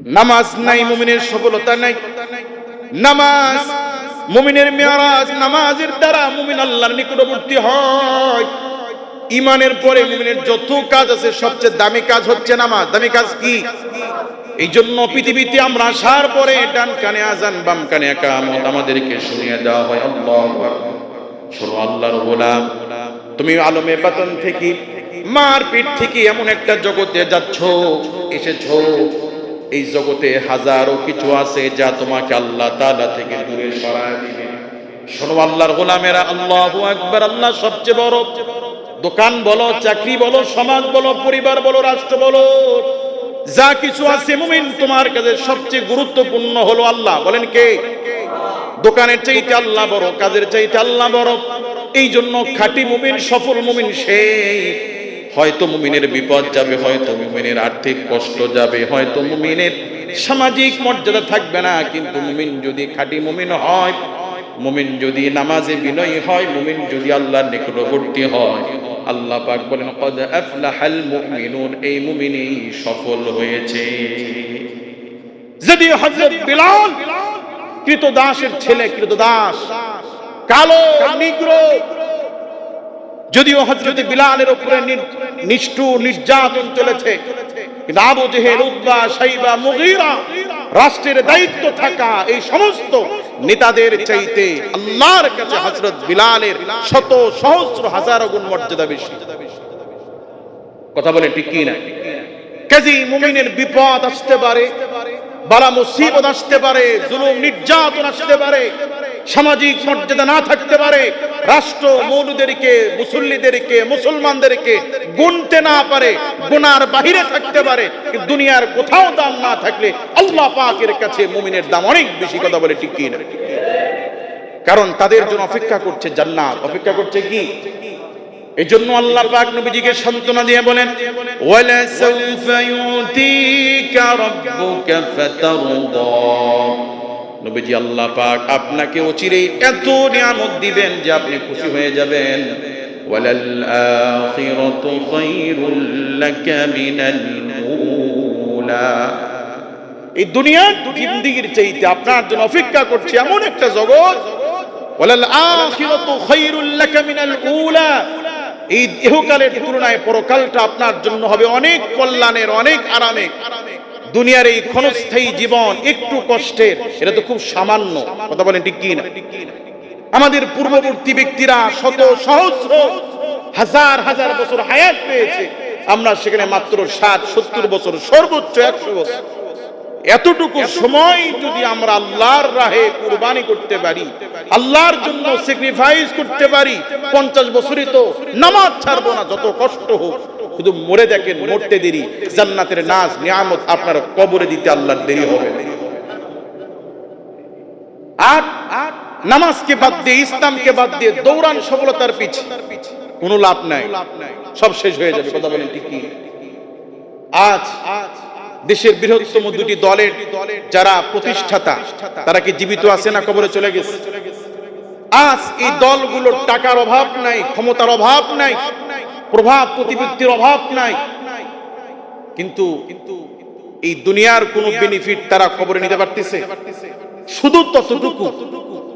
নামাজ নাই, মুমিনের সফলতা নাই। নামাজ, মুমিনের মেয়ারাজ, নামাজের দ্বারা মুমিন আল্লাহর নিকটবর্তী হয়। ইমানের পরে মুমিনের যত কাজ আছে, সবচেয়ে দামি কাজ হচ্ছে নামাজ। দামি কাজ কি? এই জন্য পৃথিবীতে আমরা আসার পরে ডান কানে আজান, বাম কানে একামত আমাদেরকে শুনিয়ে দেওয়া হয়। আল্লাহ শোনো আল্লাহর গোলাম, তুমি আলমে বাতন থেকে মার পিঠ থেকে এমন একটা জগতে যাচ্ছ, এসেছ এই জগতে হাজারো কিছু আছে যা তোমাকে আল্লাহ তাআলা থেকে দূরে সরায় দিবে। শোনো আল্লাহর গোলামেরা, আল্লাহু আকবার, আল্লাহ সবচেয়ে বড়। দোকান বলো, চাকরি বলো, সমাজ বলো, পরিবার বলো, রাষ্ট্র বলো, যা কিছু আছে মুমিন তোমার কাছে সবচেয়ে গুরুত্বপূর্ণ হলো আল্লাহ। বলেন কে? দোকানের চাইতে আল্লাহ বড়, কাজের চাইতে আল্লাহ বড়। এই জন্য খাঁটি মুমিন, সফল মুমিন সেই হয়তো মুমিনের বিপদ যাবে, হয়তো মুমিনের আর্থিক কষ্ট যাবে, হয়তো মুমিনের সামাজিক মর্যাদা থাকবে না, কিন্তু মুমিন যদি খাঁটি মুমিন হয়, মুমিন যদি নামাজে বিনয়ী হয়, মুমিন যদি আল্লাহর নিকটবর্তী হয়, আল্লাহ পাক বলেন, কদ আফলাহাল মুমিনুন এই মুমিনই সফল হয়েছে। যদি হযরত বিলাল, কৃতদাসের ছেলে, কৃতদাস, কালো, নিগ্র যদিও হজরত বিলালের উপরে নিষ্ঠুর নির্যাতন চলেছে, কিন্তু আবু জেহেল উদ্বা সাইবা মুগীরা রাষ্ট্রের দায়িত্ব থাকা এই সমস্ত নেতাদের চাইতে আল্লাহর কাছে হজরত বিলালের শত সহস্র হাজার গুণ মর্যাদা বেশি। কথা বলে ঠিক কি না কাজী মুমিনের বিপদ আসতে পারে, বালা মুসিবত আসতে পারে, জুলুম, নির্যাতন আসতে পারে সামাজিক মর্যাদা না থাকতে পারে, রাষ্ট্র মৌলুদেরকে, মুসল্লিদেরকে, মুসলমানদেরকে গুনতে না পারে, গুনার বাহিরে থাকতে পারে দুনিয়ার কোথাও দাম না থাকলে আল্লাহ পাকের কাছে মুমিনের দাম অনেক বেশি কথা বলে, ঠিক না কারণ তাদের জন্য অপেক্ষা করছে জান্নাত। অপেক্ষা করছে কি? এই জন্য আল্লাহ পাক নবীজিকে সান্ত্বনা দিয়ে বলেন, ওয়ালা সাউফা ইউতিকা রাব্বুকা ফাতারদা। নবীজি আল্লাহ পাক আপনাকে অচিরেই এত নিয়ামত দিবেন যে আপনি খুশি হয়ে যাবেন। এই দুনিয়ার জিন্দিগির চাইতে আপনার জন্য অপেক্ষা করছে এমন একটা জগৎ। এই ইহকালের তুলনায় পরকালটা আপনার জন্য হবে অনেক কল্যাণের, অনেক আরামে দুনিয়ার এই ক্ষণস্থায়ী জীবন একটু কষ্টের, এটা তো খুব সামান্য, কথা বলেন ঠিক কি না আমাদের পূর্ববর্তী ব্যক্তিরা শত সহস্র, হাজার হাজার বছর হায়াত পেয়েছে। আমরা সেখানে মাত্র ষাট, সত্তর বছর, সর্বোচ্চ একশো বছর। এতটুকু সময় যদি আমরা আল্লাহর রাহে কুরবানি করতে পারি, আল্লাহর জন্য স্যাক্রিফাইস করতে পারি, পঞ্চাশ বছরই তো নামাজ ছাড়বো না, যত কষ্ট হোক। শুধু মরে দেখেন, মরতে দেরি। জান্নাতের নাজ, নিয়ামত আপনার কবরে দিতে আল্লাহর দেরি হবে। আর নামাজকে বাদ দিয়ে, ইসলামকে বাদ দিয়ে দৌড়ান সফলতার পিছে কোনো লাভ নাই। সব শেষ হয়ে যাবে, কথা বলেন ঠিক আজ আজ দেশের বৃহত্তম দুটি দলের যারা প্রতিষ্ঠাতা, তারা কি জীবিত আছে না কবরে চলে গেছে? আজ এই দলগুলোর টাকার অভাব নাই, ক্ষমতার অভাব নাই। প্রভাব প্রতিপত্তির অভাব নাই। কিন্তু এই দুনিয়ার কোন বেনিফিট তারা খবরে নিতে পারতেছে। শুধু ততটুকু,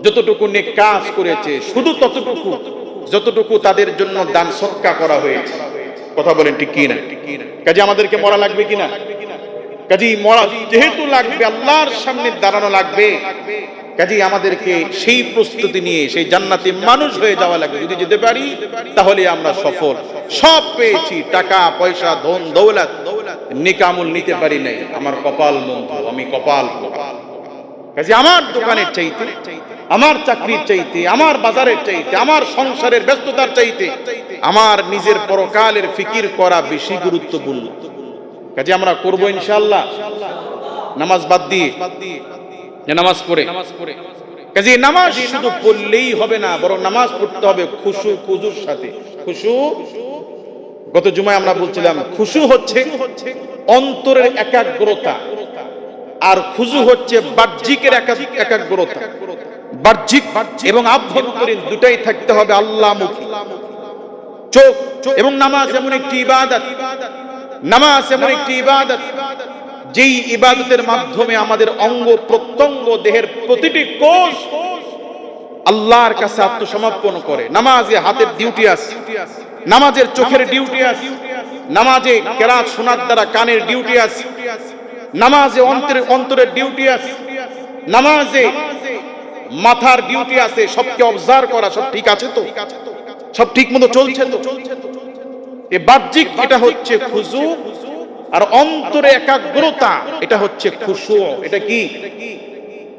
যতটুকু নেক কাজ করেছে, শুধু ততটুকু, যতটুকু তাদের জন্য দান সৎকা করা হয়েছে। কথা বলেন ঠিক কি না কাজে, আমাদেরকে মরা লাগবে কিনা? কাজী, মরা যেহেতু লাগবে, আল্লাহর সামনে দাঁড়ানো লাগবে। কাজী, আমাদেরকে সেই প্রস্তুতি নিয়ে, সেই জান্নাতে মানুষ হয়ে যাওয়া লাগবে। যদি যেতে পারি, তাহলে আমরা সফল। সব পেয়েছি, টাকা, পয়সা, ধন, দৌলত। নিকামুল নিতে পারি নাই। আমার কপাল মন্দ আমি কপাল আমার দোকানের চাইতে, আমার চাকরির চাইতে, আমার বাজারের চাইতে, আমার সংসারের ব্যস্ততার চাইতে, আমার নিজের পরকালের ফিকির করা বেশি গুরুত্বপূর্ণ। কাজে আমরা করব ইনশাল্লাহ নামাজ বাদ দিয়ে, যে নামাজ পড়ে। কাজে নামাজ শুধু পড়লেই হবে না, বরং নামাজ পড়তে হবে খুশু খুজুর সাথে। খুশু গত জুমায় আমরা বলছিলাম, খুশু হচ্ছে অন্তরের একাগ্রতা আর খুজু হচ্ছে বাহ্যিকের একাগ্রতা। বাহ্যিক এবং আভ্যন্তরীণ দুটাই থাকতে হবে আল্লাহমুখী। চোখ এবং নামাজ এমন একটি ইবাদত। নামাজ এমন একটি ইবাদত, যেই ইবাদতের মাধ্যমে আমাদের অঙ্গ প্রত্যঙ্গ দেহের প্রতিটি কোষ আল্লাহর কাছে আত্মসমর্পণ করে। নামাজে হাতের ডিউটি আছে। নামাজের চোখের ডিউটি আছে। নামাজে কেরাত শোনার দ্বারা কানের ডিউটি আছে। নামাজে অন্তরের অন্তরের ডিউটি আছে। নামাজে মাথার ডিউটি আছে। সবকে অবজার্ভ করা, সব ঠিক আছে তো? সব ঠিক মতো চলছে তো? এ বাহ্যিক এটা হচ্ছে খুজু, আর অন্তরে একাগ্রতা, এটা হচ্ছে খুশু। এটা কি?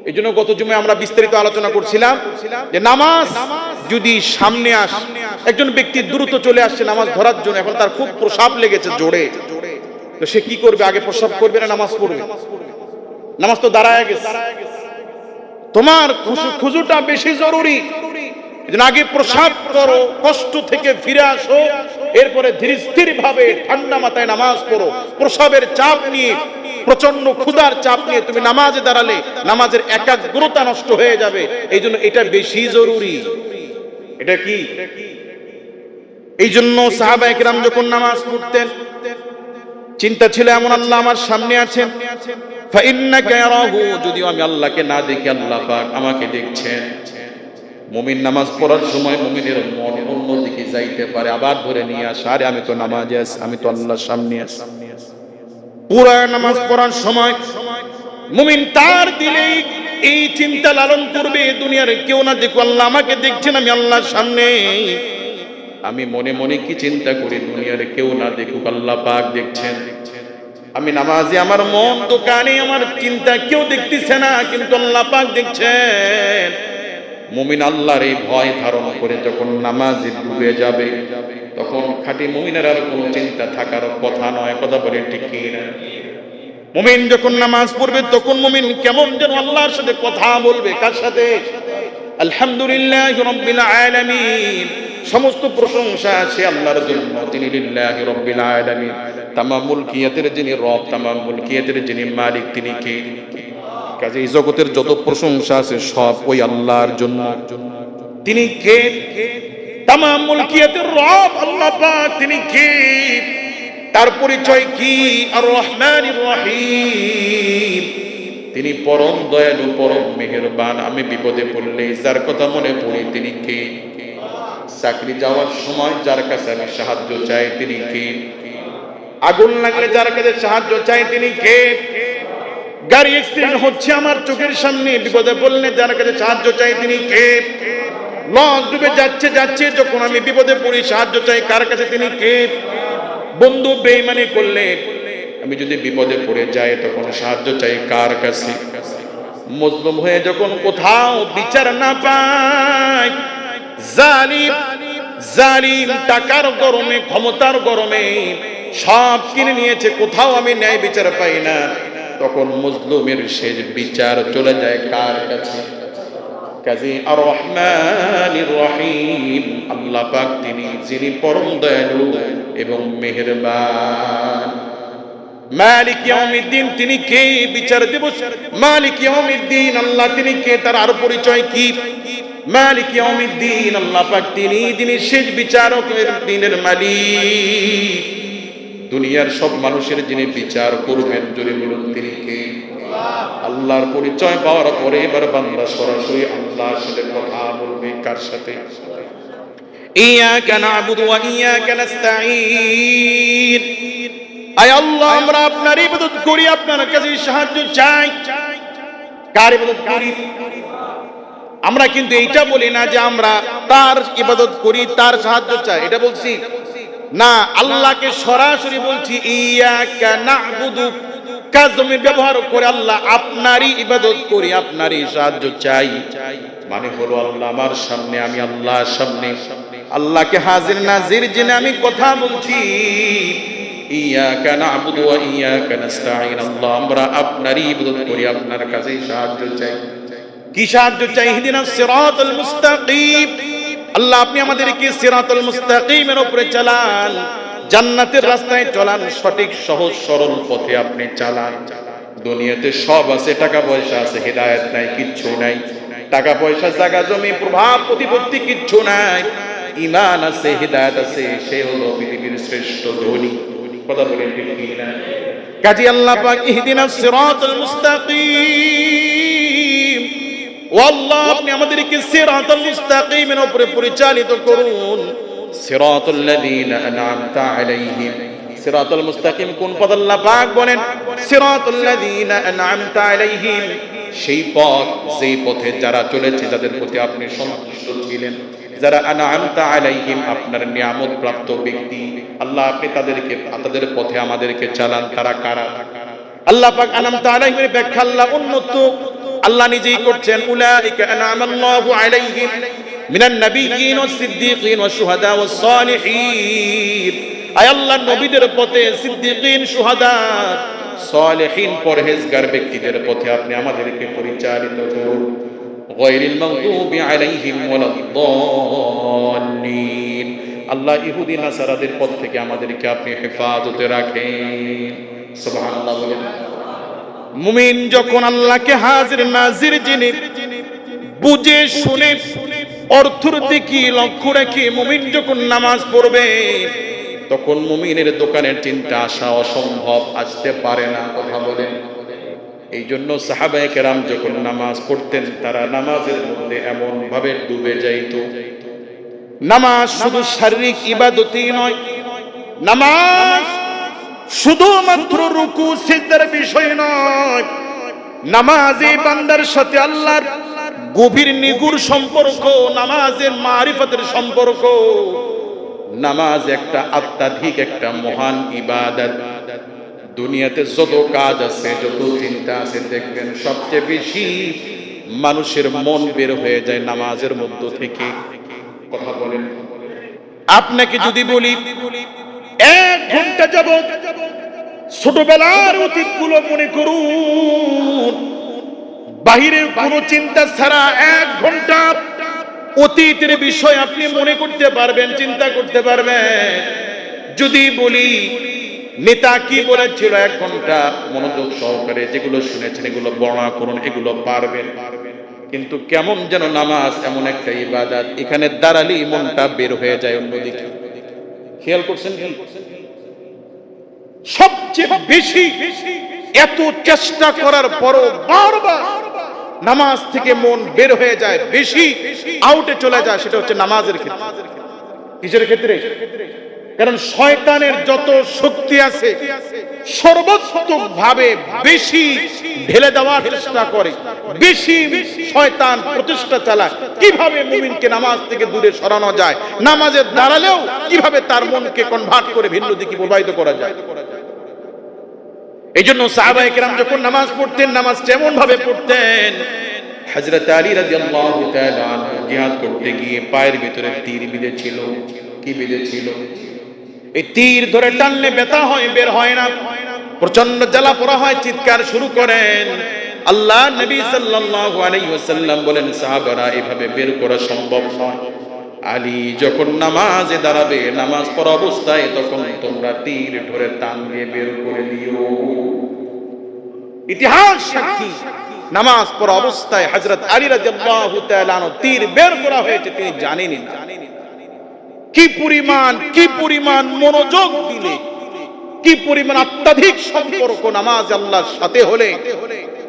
এই জন্য গত জুমে আমরা বিস্তারিত আলোচনা করছিলাম যে নামাজ যদি সামনে আস, একজন ব্যক্তি দ্রুত চলে আসছে নামাজ ধরার জন্য, এখন তার খুব প্রসাব লেগেছে জোরে। তো সে কি করবে? আগে প্রসাব করবে না নামাজ পড়বে? নামাজ তো দাঁড়ায় গেছে। তোমার খুজুটা বেশি জরুরি। আগে প্রসাব করো, কষ্ট থেকে ফিরে আসো, এরপরে ধীরে স্থির ভাবে ঠান্ডা মাথায় নামাজ পড়ো। প্রসাবের চাপ নিয়ে প্রচণ্ড ক্ষুধার চাপ নিয়ে তুমি নামাজে দাঁড়ালে, নামাজের একাগ্রতা নষ্ট হয়ে যাবে। এই জন্য এটা বেশি জরুরি। এটা কি? এই জন্য সাহাবা একরাম যখন নামাজ পড়তেন, চিন্তা ছিল এমন আল্লাহ আমার সামনে আছেন। যদিও আমি আল্লাহকে না দেখি, আল্লাহ পাক আমাকে দেখছেন। মুমিন নামাজ পড়ার সময় মুমিনের মন অন্যদিকে যাইতে পারে, আবার ধরে নিয়ে আসে, আরে আমি তো নামাজে আছি, আমি তো আল্লাহর সামনে আছি। পুরা নামাজ পড়ার সময় মুমিন তার দিলেই এই চিন্তা লালন করবে দুনিয়ার কেউ না দেখো আল্লাহ আমাকে দেখছেন, আমি আল্লাহর সামনে। আমি মনে মনে কি চিন্তা করি, দুনিয়ার কেউ না দেখুক, আল্লাহ পাক দেখছেন। আমি নামাজে, আমার মন দোকানে আমার চিন্তা কেউ দেখতেছে না, কিন্তু আল্লাহ পাক দেখছেন। মুমিন আল্লাহর এই ভয় ধারণ করে যখন নামাজে ডুবে যাবে, তখন খাঁটি মুমিনের আর কোনো চিন্তা থাকার কথা নয়, কথা বলে ঠিক মুমিন যখন নামাজ পড়বে, তখন মুমিন কেমন যেন আল্লাহর সাথে কথা বলবে, কার সাথে? আলহামদুলিল্লাহ রব্বিল আলামিন। সমস্ত প্রশংসা আছে আল্লাহর জন্য, তিনি লিল্লাহি রব্বিল আলামিন। তামাম মুলকিয়াতের যিনি রব, তামাম মুলকিয়াতের যিনি মালিক, তিনি কে? কাজে এই জগতের যত প্রশংসা আছে, সব ওই আল্লাহর জন্য। তিনি কে? তামাম মুলকিয়াতের রব, আল্লাহ পাক তিনি কে? তার পরিচয় কি? আর রহমান রহিম। তিনি পরম দয়ালু, পরম মেহেরবান। আমি বিপদে পড়লে, যার কথা মনে পড়ি, তিনি কে? চাকরি যাওয়ার সময় যার কাছে আমি সাহায্য চাই, তিনি কে? আগুন লাগলে যার কাছে সাহায্য চাই, তিনি কে? গাড়ি অ্যাক্সিডেন্ট হচ্ছে আমার চোখের সামনে। বিপদে পড়লে যার কাছে সাহায্য চাই তিনি কে? লঞ্চ ডুবে যাচ্ছে যাচ্ছে, যখন আমি বিপদে পড়ি, সাহায্য চাই কার কাছে তিনি কে? বন্ধু বেইমানি করলে আমি যদি বিপদে পড়ে যাই, তখন সাহায্য চাই কার কাছে? মজলুম হয়ে যখন কোথাও বিচার না পাই, জালিম জালিম টাকার গরমে, ক্ষমতার গরমে, সব কিনে নিয়েছে, কোথাও আমি ন্যায় বিচার পাই না। তখন মজলুমের শেষ বিচার চলে যায় কার কাছে? আর তিনি, যিনি পরম এবং মেহেরবান। মালিক তিনি বিচার মালিক আল্লাহ তিনি পরিচয় মালিক তিনি শেষ দিনের মালিক। দুনিয়ার সব মানুষের যিনি বিচার করবেন, যদি বলুন তিনি কে? আল্লাহর পরিচয় পাওয়ার পরে এবার বান্দা সরাসরি আল্লাহর সাথে কথা বলবে, কার সাথে? ইয়াকা নাবুদু ওয়া ইয়াকা নাস্তাঈন। আয় আল্লাহ, আমরা আপনার ইবাদত করি, আপনার কাছে সাহায্য চাই। কার ইবাদত করি? আমরা কিন্তু এইটা বলি না যে আমরা তার ইবাদত করি, তার সাহায্য চাই, এটা বলছি। না, আল্লাহকে সরাসরি বলছি, ইয়াকা নাবুদু। ব্যবহার করে আল্লাহ আপনারই ইবাদত করি, আপনারই সাহায্য চাই। মানে হলো আল্লাহ আমার সামনে, আমি আল্লাহর সামনে। আল্লাহকে হাজির নাজির জেনে আমি কথা বলছি। আল্লাহ আপনার কাছেই সাহায্য চাই। কি সাহায্য চাই? মুস্তাকিম। আল্লাহ, আপনি আমাদেরকে সিরাতাল মুস্তাকিমের উপরে চালান, জান্নাতের রাস্তায় চলান, সঠিক, সহজ, সরল পথে আপনি চালান। দুনিয়াতে সব আছে টাকা পয়সা আছে, হেদায়েত নাই, কিচ্ছু নাই। টাকা পয়সা জায়গা, জমি, প্রভাব, প্রতিপত্তি কিচ্ছু নাই। ইমান আছে, হেদায়েত আছে, সে হলো পৃথিবীর শ্রেষ্ঠ ধনী। কথা বলেন ঠিক কাজী আল্লাহ পাক ইহদিনাস সিরাতাল মুস্তাকিম। ও আল্লাহ আপনি আমাদেরকে সিরাতাল মুস্তাকিমের উপরে পরিচালিত করুন। সিরাতাল লাযীনা আন'আমতা আলাইহিম। সিরাতাল মুস্তাকিম কোন পথ আল্লাহ পাক বলেন? সিরাতাল লাযীনা আন'আমতা আলাইহিম। সেই পথ, যেই পথে যারা চলেছে, যাদের প্রতি আপনি সন্তুষ্ট ছিলেন, যারা আনআমতা আলাইহিম, আপনার নিয়ামত প্রাপ্ত ব্যক্তি, আল্লাহ আপনি তাদেরকে, তাদের পথে আমাদেরকে চালান। তারা কারা? আল্লাহ পাক আনামতা আলাইহিমের ব্যাখ্যা আল্লাহ উন্নত আল্লাহ নিজেই করছেন, উলাইকা আনামাল্লাহু আলাইহিম মিনান নাবিয়্যিন ওয়াস সিদ্দীকিন ওয়াস শুহাদা ওয়াস সালিহিন। আয় আল্লাহ নবীদের পথে সিদ্দীকিন, শুহাদা, সালেহিন, পরহেজগার ব্যক্তিদের পথে আপনি আমাদেরকে পরিচালিত করুন। গায়রিল মাগদুবি আলাইহিম ওয়ালাদ-দাল্লিন আল্লাহ ইহুদি নাসারাদের পথ থেকে আমাদেরকে আপনি হেফাজতে রাখেন। সুবহানাল্লাহ মুমিন যখন আল্লাহকে হাজির নাজির জেনে বুঝে শুনে অর্থর দিকে লক্ষ্য রেখে মুমিন যখন নামাজ পড়বে, তখন মুমিনের দোকানের চিন্তা আসা অসম্ভব, আসতে পারে না কথা বলেন এই জন্য সাহাবায়ে কেরাম যখন নামাজ পড়তেন, তারা নামাজের মধ্যে এমন ভাবে ডুবে যাইত। নামাজ শুধু শারীরিক ইবাদতই নয়, নামাজ শুধুমাত্র রুকু, সিজদার বিষয় নয়, নামাজে বান্দার সাথে আল্লাহর গভীর নিগুর সম্পর্ক, নামাজের মারিফতের সম্পর্ক। নামাজ একটা আত্মাধিক একটা মহান ইবাদত। দুনিয়াতে যত কাজ আছে, যত চিন্তা আছে, দেখবেন সবচেয়ে বেশি মানুষের মন বের হয়ে যায় নামাজের মধ্য থেকে। কথা বলেন। আপনাকে যদি বলি এক ঘণ্টা যাব ছোটবেলার অতীতগুলো মনে করুন। বাহিরের কোনো চিন্তা ছাড়া এক ঘণ্টা অতীতের বিষয় আপনি মনে করতে পারবেন, চিন্তা করতে পারবেন। যদি বলি, নেতা কি বলেছিল এক ঘণ্টা মনোযোগ সহকারে, যেগুলো শুনেছেন, এগুলো বর্ণনা করুন, এগুলো পারবেন। কিন্তু কেমন যেন নামাজ এমন একটা ইবাদত, এখানে দাঁড়ালি মনটা বের হয়ে যায় অন্যদিকে। খেয়াল করছেন সবচেয়ে বেশি এত চেষ্টা করার পরও বারবার নামাজ থেকে মন বের হয়ে যায়, বেশি আউটে চলে যায়, সেটা হচ্ছে নামাজের ক্ষেত্রে। কিসের ক্ষেত্রে? কারণ শয়তানের যত শক্তি আছে সর্বোত্তম ভাবে বেশি ঢেলে দেওয়ার চেষ্টা করে। বেশি শয়তান প্রতিষ্ঠা চালায়। কীভাবে মুমিনকে নামাজ থেকে দূরে সরানো যায়? নামাজে দাঁড়ালেও কীভাবে তার মনকে কনভার্ট করে ভিন্ন দিকে প্রবাহিত করা যায়? এই জন্য সাহাবায়ে কেরাম যখন নামাজ পড়তেন, নামাজ কেমন ভাবে পড়তেন, হযরত আলী তাআলা জিহাদ করতে গিয়ে পায়ের ভিতরে তীর বিঁধেছিল। কি বিঁধেছিল? এই তীর ধরে টানলে ব্যথা হয়, বের হয় না। প্রচণ্ড জ্বালা পোড়া হয়, চিৎকার শুরু করেন। আল্লাহ নবী সাল্লাল্লাহু আলাইহি ওয়াসাল্লাম বলেন, সাহাবারা, এভাবে বের করা সম্ভব নয়। আলী যখন নামাজে দাঁড়াবে, নামাজ পড়া অবস্থায় তখন তোমরা তীর ধরে টান দিয়ে বের করে দিও। ইতিহাস সাক্ষী। নামাজ পড়া অবস্থায় হযরত আলী রাদিয়াল্লাহু তাআলা তীর বের করা হয়েছে, তিনি জানেনই না। কি পরিমাণ কি পরিমাণ মনোযোগ দিলে, কি পরিমাণ অত্যাধিক সম্পর্ক নামাজ আল্লাহর সাথে হলে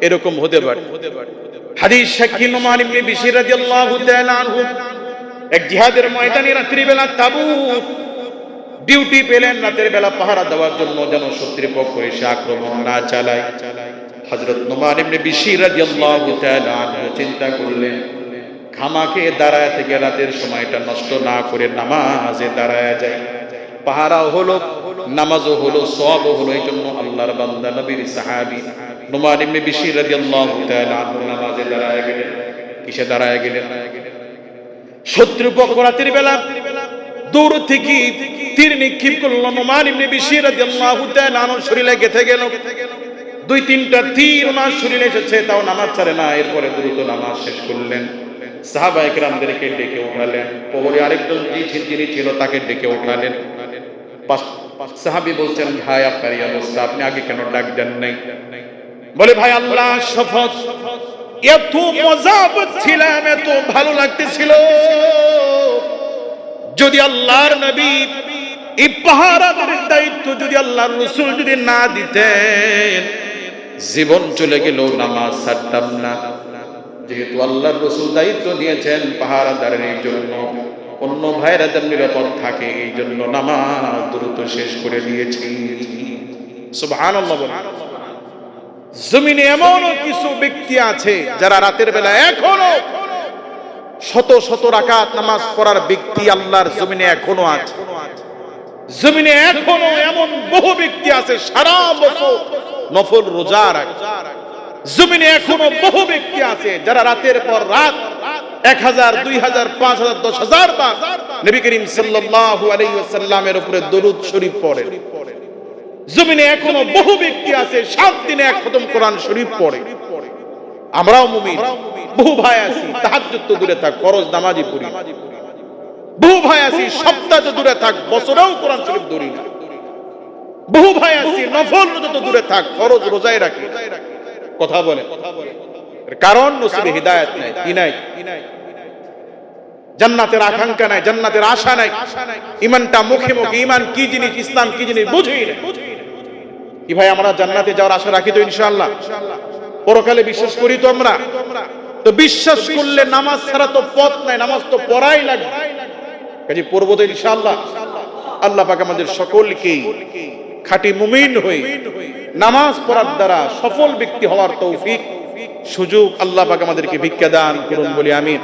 এরকম হতে পারে। হাদিস সাক্ষী নোমান ইবনে বিশির রাদিয়াল্লাহু তাআলা আনহু, এক জিহাদের ময়দানে রাত্রি বেলা তাবুক ডিউটি পেলেন, রাতের বেলা পাহারা দেওয়ার জন্য যেন শত্রুপক্ষ এসে আক্রমণ না চালায়। হযরত নোমান ইবনে বিশির রাদিয়াল্লাহু তাআলা আনহু চিন্তা করলেন খামাকে দাঁড়ায় থেকে রাতের সময়টা নষ্ট না করে নামাজে দাঁড়ায় যায়। পাহারাও হলো, নামাজও হলো সবও হলো এই জন্য আল্লাহর বান্দা, নবীর সাহাবী নোমান ইবনে বিশির রাদিয়াল্লাহু তাআলা নামাজে দাঁড়ায় গেলেন। কিসে দাঁড়ায় গেলেন? শত্রুপক্ষ রাতের বেলা দূর থেকে তীর নিক্ষেপ করল নোমান ইবনে বিশির রাদিয়াল্লাহু তাআলা আনহু, শরীরে গেথে গেল। দুই তিনটা তীর ওনার শরীরে এসেছে, তাও নামাজ ছাড়ে না, এরপরে দ্রুত নামাজ শেষ করলেন। সাহাবা একরামদেরকে ডেকে উঠালেন। প্রহরী আরেকজন যিনি ছিল, তাকে ডেকে উঠালেন। সাহাবি বলছেন, ভাই, আপনার এই অবস্থা, আপনি আগে কেন ডাক দেন নাই? বলে, ভাই, আল্লাহ শপথ, এত মজা পাচ্ছিলাম এত ভালো লাগতেছিল। যদি আল্লাহর নবী এই পাহারাদারের দায়িত্ব, যদি আল্লাহর রসুল যদি না দিতেন, জীবন চলে গেল নামাজ ছাড়তাম না। যেহেতু আল্লাহর রসুল দায়িত্ব দিয়েছেন পাহারাদারের জন্য, অন্য ভাইরা যেন নিরাপদ থাকে, এই জন্য নামাজ দ্রুত শেষ করে দিয়েছি। জমিনে এমনও কিছু ব্যক্তি আছে যারা রাতের বেলা এখনও শত শত রাকাত নামাজ পড়ার ব্যক্তি আল্লাহর জমিনে এখনও আছে। জমিনে এখনও এমন বহু ব্যক্তি আছে সারা বছর নফল রোজা রাখে। জমিনে এখনও বহু ব্যক্তি আছে যারা রাতের পর রাত এক হাজার, দুই হাজার, পাঁচ হাজার, দশ হাজার বার নবী করিম সাল্লাল্লাহু আলাইহি ওয়াসাল্লামের উপরে দরুদ শরীফ পড়ে জমিনে এখনও বহু ব্যক্তি আছে, সাত দিনে এক খতম কোরআন শরীফ পড়ে। আমরাও মুমিন, বহু ভাই আছি, তাহাজ্জুদ তো দূরে থাক, ফরজ নামাজি পড়ি। বহু ভাই আছি, সপ্তাহ তো দূরে থাক, বছরেও কোরআন শরীফ ধরি না। বহু ভাই আছি, নফল রোজা তো দূরে থাক, ফরজ রোজাই রাখি কথা বলে। কারণ নসিবে হিদায়াত নাই, কি নাই? জান্নাতের আকাঙ্ক্ষা নাই, জান্নাতের আশা নাই। ইমানটা মুখে মুখে, ইমান কি জিনিস, ইসলাম কি জিনিস, বুঝেই না কি ভাই, আমরা জান্নাতে যাওয়ার আশা রাখি তো ইনশাআল্লাহ? পরকালে বিশ্বাস করি তো আমরা। তো বিশ্বাস করলে নামাজ ছাড়া তো পথ নাই, নামাজ তো পড়াই লাগবে কাজে পড়ব তো ইনশাআল্লাহ। আল্লাহ পাক আমাদের সকলকেই খাঁটি মুমিন হয়ে নামাজ পড়ার দ্বারা সফল ব্যক্তি হওয়ার তৌফিক, সুযোগ আল্লাহ পাক আমাদেরকে ভিক্ষা দান করুন বলি আমিন।